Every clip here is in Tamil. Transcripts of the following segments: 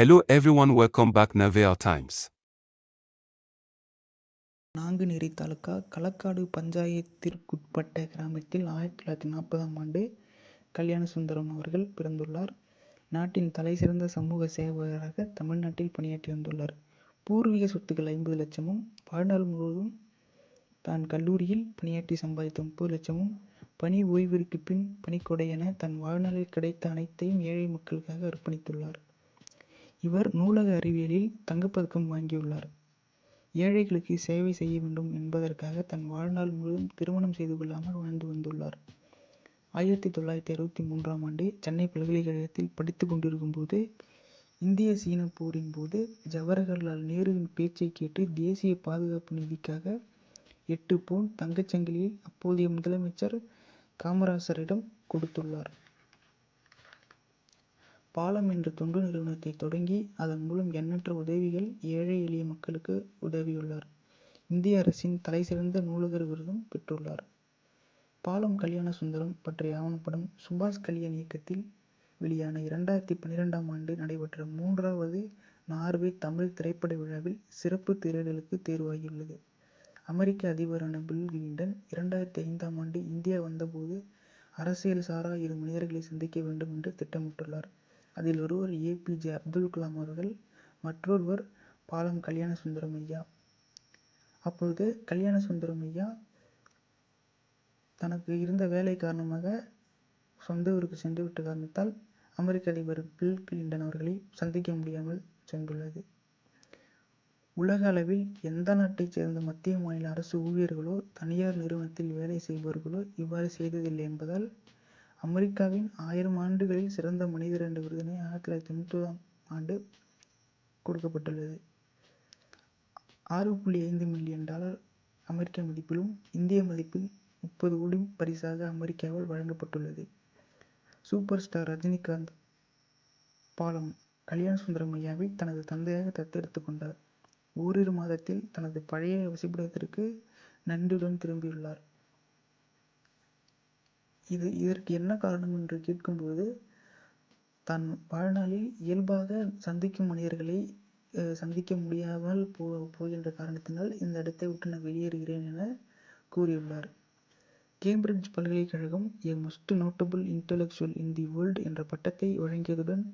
Hello everyone, welcome back Navia Times. Nanguneri taluka Kalakkad பஞ்சாயத்திற்குட்பட்ட கிராமத்தில் ஆயிரத்தி தொள்ளாயிரத்தி நாற்பதாம் ஆண்டு கல்யாண சுந்தரம் அவர்கள் பிறந்துள்ளார். நாட்டின் தலைசிறந்த சமூக சேவகராக தமிழ்நாட்டில் பணியாற்றி வந்துள்ளார். பூர்வீக சொத்துக்கள் ஐம்பது லட்சமும் வாழ்நாள் முழுவதும் தான் கல்லூரியில் பணியாற்றி சம்பாதித்த முப்பது லட்சமும் பணி ஓய்விற்கு பின் பணிக்கொடை என தன் வாழ்நாளில் கிடைத்த அனைத்தையும் ஏழை மக்களுக்காக அர்ப்பணித்துள்ளார். இவர் நூலக அறிவியலில் தங்கப்பதக்கம் வாங்கியுள்ளார். ஏழைகளுக்கு சேவை செய்ய வேண்டும் என்பதற்காக தன் வாழ்நாள் முழுவதும் திருமணம் செய்து கொள்ளாமல் வாழ்ந்து வந்துள்ளார். ஆயிரத்தி தொள்ளாயிரத்தி அறுபத்தி மூன்றாம் ஆண்டு சென்னை பல்கலைக்கழகத்தில் படித்து கொண்டிருக்கும் போது இந்திய சீன போரின் போது ஜவஹர்லால் நேருவின் பேச்சை கேட்டு தேசிய பாதுகாப்பு நிதிக்காக எட்டு பவுன் தங்கச்சங்கிலியை அப்போதைய முதலமைச்சர் காமராசரிடம் கொடுத்துள்ளார். பாலம் என்ற தொண்டு நிறுவனத்தை தொடங்கி அதன் மூலம் எண்ணற்ற உதவிகள் ஏழை எளிய மக்களுக்கு உதவியுள்ளார். இந்திய அரசின் தலைசிறந்த நூலகர் விருதும் பெற்றுள்ளார். பாலம் கல்யாண சுந்தரம் பற்றிய ஆவணப்படம் சுபாஷ் கல்யாண் இயக்கத்தில் வெளியான இரண்டாயிரத்தி பன்னிரெண்டாம் ஆண்டு நடைபெற்ற மூன்றாவது நார்வே தமிழ் திரைப்பட விழாவில் சிறப்பு திரையிடலுக்கு தேர்வாகியுள்ளது. அமெரிக்க அதிபரான பில் கிளின்டன் இரண்டாயிரத்தி ஐந்தாம் ஆண்டு இந்தியா வந்தபோது அரசியல் சாரா இரு மனிதர்களை சந்திக்க வேண்டும் என்று திட்டமிட்டுள்ளார். அதில் ஒருவர் ஏபிஜே அப்துல் கலாம் அவர்கள் மற்றொருவர் பாலம் கல்யாண சுந்தரம் ஐயா. அப்பொழுது கல்யாண சுந்தரம் ஐயா தனக்கு இருந்த வேலை காரணமாக சொந்த ஊருக்கு சென்று விட்ட காரணத்தால் அமெரிக்க அதிபர் பில் கிளின்டன் அவர்களை சந்திக்க முடியாமல் சென்றுள்ளது. உலக அளவில் எந்த நாட்டைச் சேர்ந்த மத்திய மாநில அரசு ஊழியர்களோ தனியார் நிறுவனத்தில் வேலை செய்பவர்களோ இவ்வாறு செய்ததில்லை என்பதால் அமெரிக்காவின் ஆயிரம் ஆண்டுகளில் சிறந்த மனிதர் என்ற விருதினை ஆயிரத்தி தொள்ளாயிரத்தி தொண்ணூற்றாம் ஆண்டு கொடுக்கப்பட்டுள்ளது. ஆறு புள்ளி ஐந்து மில்லியன் டாலர் அமெரிக்க மதிப்பிலும் இந்திய மதிப்பில் முப்பது கோடி பரிசாக அமெரிக்காவால் வழங்கப்பட்டுள்ளது. சூப்பர் ஸ்டார் ரஜினிகாந்த் பாலம் கல்யாண சுந்தரம் ஐயாவை தனது தந்தையாக தத்தெடுத்து கொண்டார். ஓரிரு மாதத்தில் தனது பழைய வசிப்பிடத்திற்கு நன்றியுடன் திரும்பியுள்ளார். இது இதற்கு என்ன காரணம் என்று கேட்கும்போது தன் வாழ்நாளில் இயல்பாக சந்திக்கும் மனிதர்களை சந்திக்க முடியாமல் போ போகின்ற காரணத்தினால் இந்த இடத்தை விட்டு நான் வெளியேறுகிறேன் என கூறியுள்ளார். கேம்பிரிட்ஜ் பல்கலைக்கழகம் a most notable intellectual in the world என்ற பட்டத்தை வழங்கியதுடன்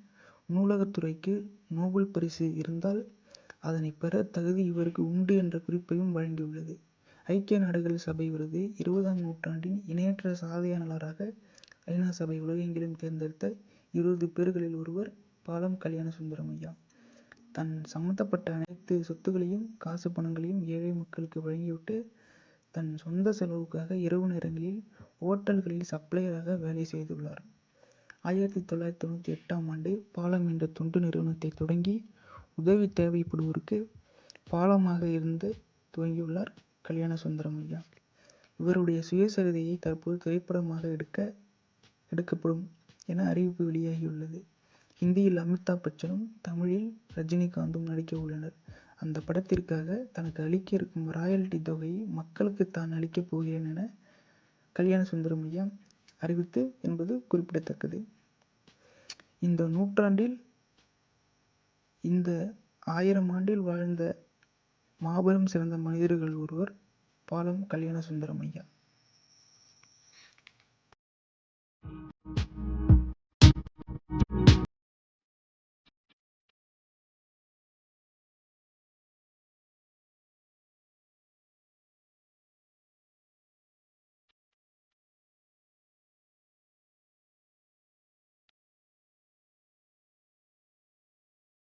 நூலகத்துறைக்கு நோபல் பரிசு இருந்தால் அதனை பெற தகுதி இவருக்கு உண்டு என்ற குறிப்பையும் வழங்கியுள்ளது. ஐக்கிய நாடுகள் சபை விருது இருபதாம் நூற்றாண்டின் இணையற்ற சாதனையாளராக ஐநா சபை உலகெங்கிலும் தேர்ந்தெடுத்த இருபது பேர்களில் ஒருவர் பாலம் கல்யாண சுந்தரம் ஐயா. தன் சம்பந்தப்பட்ட அனைத்து சொத்துக்களையும் காசு பணங்களையும் ஏழை மக்களுக்கு வழங்கிவிட்டு தன் சொந்த செலவுக்காக இரவு நேரங்களில் ஓட்டல்களில் சப்ளையராக வேலை செய்துள்ளார். ஆயிரத்தி தொள்ளாயிரத்தி தொண்ணூற்றி எட்டாம் ஆண்டு பாலம் என்ற தொண்டு நிறுவனத்தை தொடங்கி உதவி தேவைப்படுவோருக்கு பாலமாக இருந்து துவங்கியுள்ளார். கல்யாண சுந்தரம் ஐயா. இவருடைய சுயசரிதையை தற்போது திரைப்படமாக எடுக்க எடுக்கப்படும் என அறிவிப்பு வெளியாகியுள்ளது. ஹிந்தியில் அமிதாப் பச்சனும் தமிழில் ரஜினிகாந்தும் நடிக்க உள்ளனர். அந்த படத்திற்காக தனக்கு அளிக்க இருக்கும் ராயல்டி தொகையை மக்களுக்கு தான் அளிக்கப் போகிறேன் என கல்யாண சுந்தரம் ஐயா அறிவித்து என்பது குறிப்பிடத்தக்கது. இந்த நூற்றாண்டில் இந்த ஆயிரம் ஆண்டில் வாழ்ந்த மாபெரும் சிறந்த மனிதர்கள் ஒருவர் பாலம் கல்யாண சுந்தரம் ஐயா.